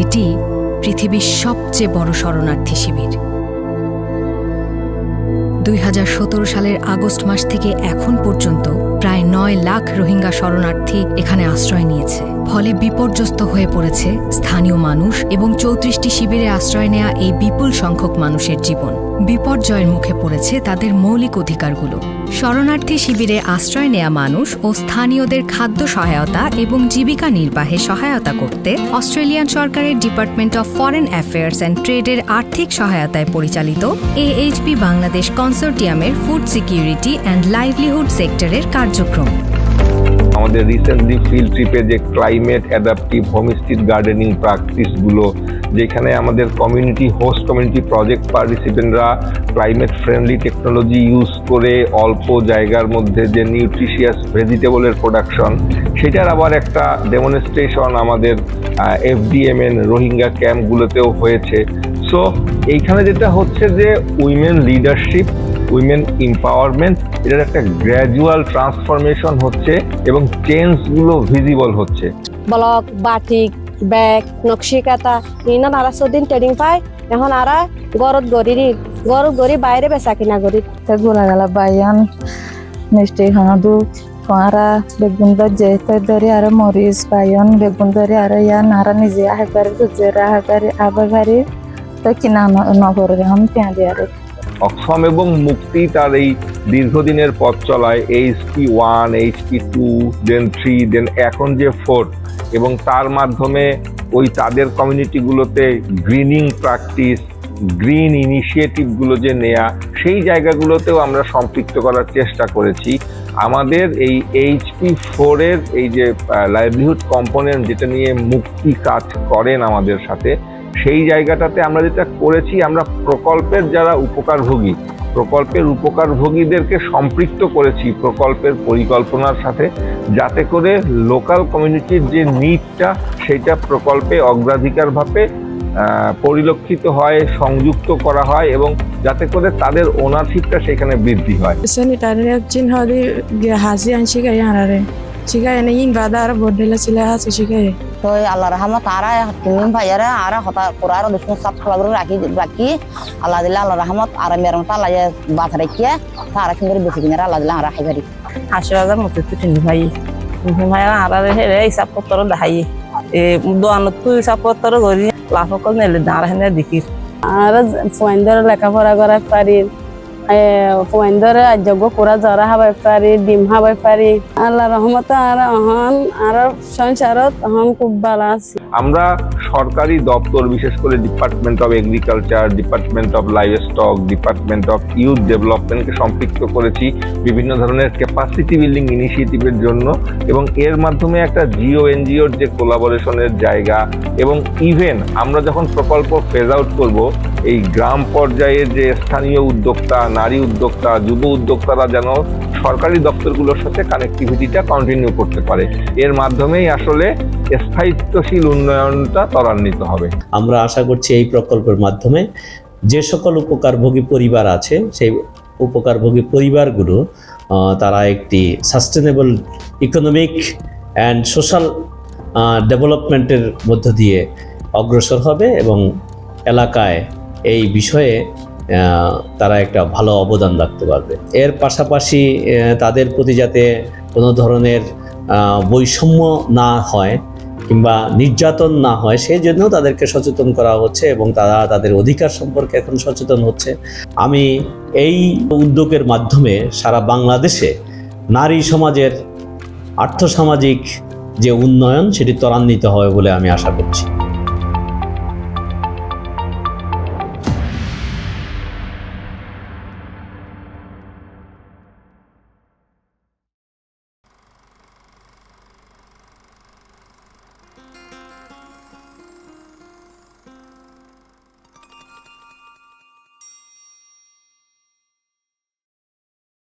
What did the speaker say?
এটি পৃথিবীর সবচেয়ে বড় শরণার্থী শিবির। দুই হাজার সতেরো সালের আগস্ট মাস থেকে এখন পর্যন্ত প্রায় নয় লাখ রোহিঙ্গা শরণার্থী এখানে আশ্রয় নিয়েছে। ফলে বিপর্যস্ত হয়ে পড়েছে স্থানীয় মানুষ এবং চৌত্রিশটি শিবিরে আশ্রয় নেয়া এই বিপুল সংখ্যক মানুষের জীবন। বিপর্যয়ের মুখে পড়েছে তাদের মৌলিক অধিকারগুলো। শরণার্থী শিবিরে আশ্রয় নেয়া মানুষ ও স্থানীয়দের খাদ্য সহায়তা এবং জীবিকা নির্বাহে সহায়তা করতে অস্ট্রেলিয়ান সরকারের department of foreign affairs and ট্রেডের আর্থিক সহায়তায় পরিচালিত এএইচপি বাংলাদেশ কনসোর্টিয়ামের ফুড সিকিউরিটি অ্যান্ড লাইভলিহুড সেক্টরের কার্যক্রম। আমাদের রিসেন্টলি ফিল্ড ট্রিপে যে ক্লাইমেট অ্যাডাপটিভ হোমস্টিড গার্ডেনিং প্র্যাকটিসগুলো যেখানে আমাদের কমিউনিটি হোস্ট কমিউনিটি প্রজেক্ট পার্টিসিপেন্টরা ক্লাইমেট ফ্রেন্ডলি টেকনোলজি ইউজ করে অল্প জায়গার মধ্যে যে নিউট্রিশিয়াস ভেজিটেবলের প্রোডাকশন সেটার আবার একটা ডেমনস্ট্রেশন আমাদের এফডিএমএন রোহিঙ্গা ক্যাম্পগুলোতেও হয়েছে। সো এইখানে যেটা হচ্ছে যে উইমেন লিডারশিপ উইমেন এম্পাওয়ারমেন্ট এটার একটা গ্র্যাজুয়াল ট্রান্সফরমেশন হচ্ছে এবং চেঞ্জগুলো ভিজিবল হচ্ছে। Block batik bag nakshi kantha ইনা নারা ট্রেডিং ট্রেনিং পায় এখন আরা গরত গরিরি গরত গরি বাইরে বেসা কিনা গরি গোলা গেলা বাইয়ান নিশ্চয় হাঁদু আরা বেগুন দর যেতে ধরে আর মরিচ বাইয়ান বেগুন দরি আর ইয়া নারা নিজে আহে পারে গুজের আহে পারে আবার পারে তো কিনা নগরে আমি পেঁয়াজি আরে। অক্ষম এবং মুক্তি তার এই দীর্ঘদিনের পথ চলায় HP one H P two then three then এখন যে ফোর এবং তার মাধ্যমে ওই তাদের কমিউনিটিগুলোতে গ্রিনিং প্র্যাকটিস গ্রিন ইনিশিয়েটিভগুলো যে নেয়া, সেই জায়গাগুলোতেও আমরা সম্পৃক্ত করার চেষ্টা করেছি। আমাদের এই এইচপি ফোরের এই যে লাইভলিহুড কম্পোনেন্ট যেটা নিয়ে মুক্তি কাজ করেন আমাদের সাথে সেই জায়গাটাতে আমরা যেটা করেছি, আমরা প্রকল্পের যারা উপকারভোগী, প্রকল্পের উপকারভোগীদেরকে সম্পৃক্ত করেছি প্রকল্পের পরিকল্পনার সাথে, যাতে করে লোকাল কমিউনিটির যে নিডটা সেটা প্রকল্পে অগ্রাধিকারভাবে পরিলক্ষিত হয়, সংযুক্ত করা হয় এবং যাতে করে তাদের ওনারশিপটা সেখানে বৃদ্ধি হয় tare jin hadi ge hazi an shiga yarare. Shiga yana yin bada তো আল্লাহ রহমত আরা তুমি ভাইয়ারা আর হতা কোরআর দুশ্মন সব খাবার রাখি বাকি আল্লাহ দিল্লা আল্লাহ রহমত আর মেয়ের মতো আল্লাহ বাথ রেখে তারা কিন্তু বেশি কিনে আল্লাহ দিল্লা রাখি পারি আশি হাজার মতো তুই ভাই ভাই আর হেরে হিসাব পত্র দেখাই এ দোয়ানত তুই হিসাব পত্র করি লাভ কল নেলে দাঁড়া হেনে দেখি। আর ফুয়াইন্দর লেখাপড়া করা পারি যোগ্য কুড়া জরা হাবাই পারি ডিম হাবাই পারি আল্লাহ রহমত আর অহন আর সংসারত অহন খুব ভালো আছি। আমরা সরকারি দপ্তর, বিশেষ করে department of agriculture department of livestock department of youth ডেভেলপমেন্টকে সম্পৃক্ত করেছি বিভিন্ন ধরনের ক্যাপাসিটি বিল্ডিং ইনিশিয়েটিভের জন্য এবং এর মাধ্যমে একটা জিও এনজিওর যে কোলাবোরেশনের জায়গা এবং ইভেন আমরা যখন প্রকল্প ফেজ আউট করব এই গ্রাম পর্যায়ের যে স্থানীয় উদ্যোক্তা, নারী উদ্যোক্তা, যুব উদ্যোক্তারা যেন সরকারি দপ্তরগুলোর সাথে কানেক্টিভিটিটা কন্টিনিউ করতে পারে। এর মাধ্যমেই আসলে স্থায়িত্বশীল উন্নয়নটা ত্বরান্বিত হবে। আমরা আশা করছি এই প্রকল্পের মাধ্যমে যে সকল উপকারভোগী পরিবার আছে, সেই উপকারভোগী পরিবারগুলো তারা একটি সাস্টেনেবল ইকোনমিক অ্যান্ড সোশ্যাল ডেভেলপমেন্টের মধ্য দিয়ে অগ্রসর হবে এবং এলাকায় এই বিষয়ে তারা একটা ভালো অবদান রাখতে পারবে। এর পাশাপাশি তাদের প্রতি যাতে কোনো ধরনের বৈষম্য না হয় কিংবা নির্যাতন না হয়, সেই জন্য তাদেরকে সচেতন করা হচ্ছে এবং তারা তাদের অধিকার সম্পর্কে এখন সচেতন হচ্ছে। আমি এই উদ্যোগের মাধ্যমে সারা বাংলাদেশে নারী সমাজের আর্থসামাজিক যে উন্নয়ন, সেটি ত্বরান্বিত হবে বলে আমি আশা করছি।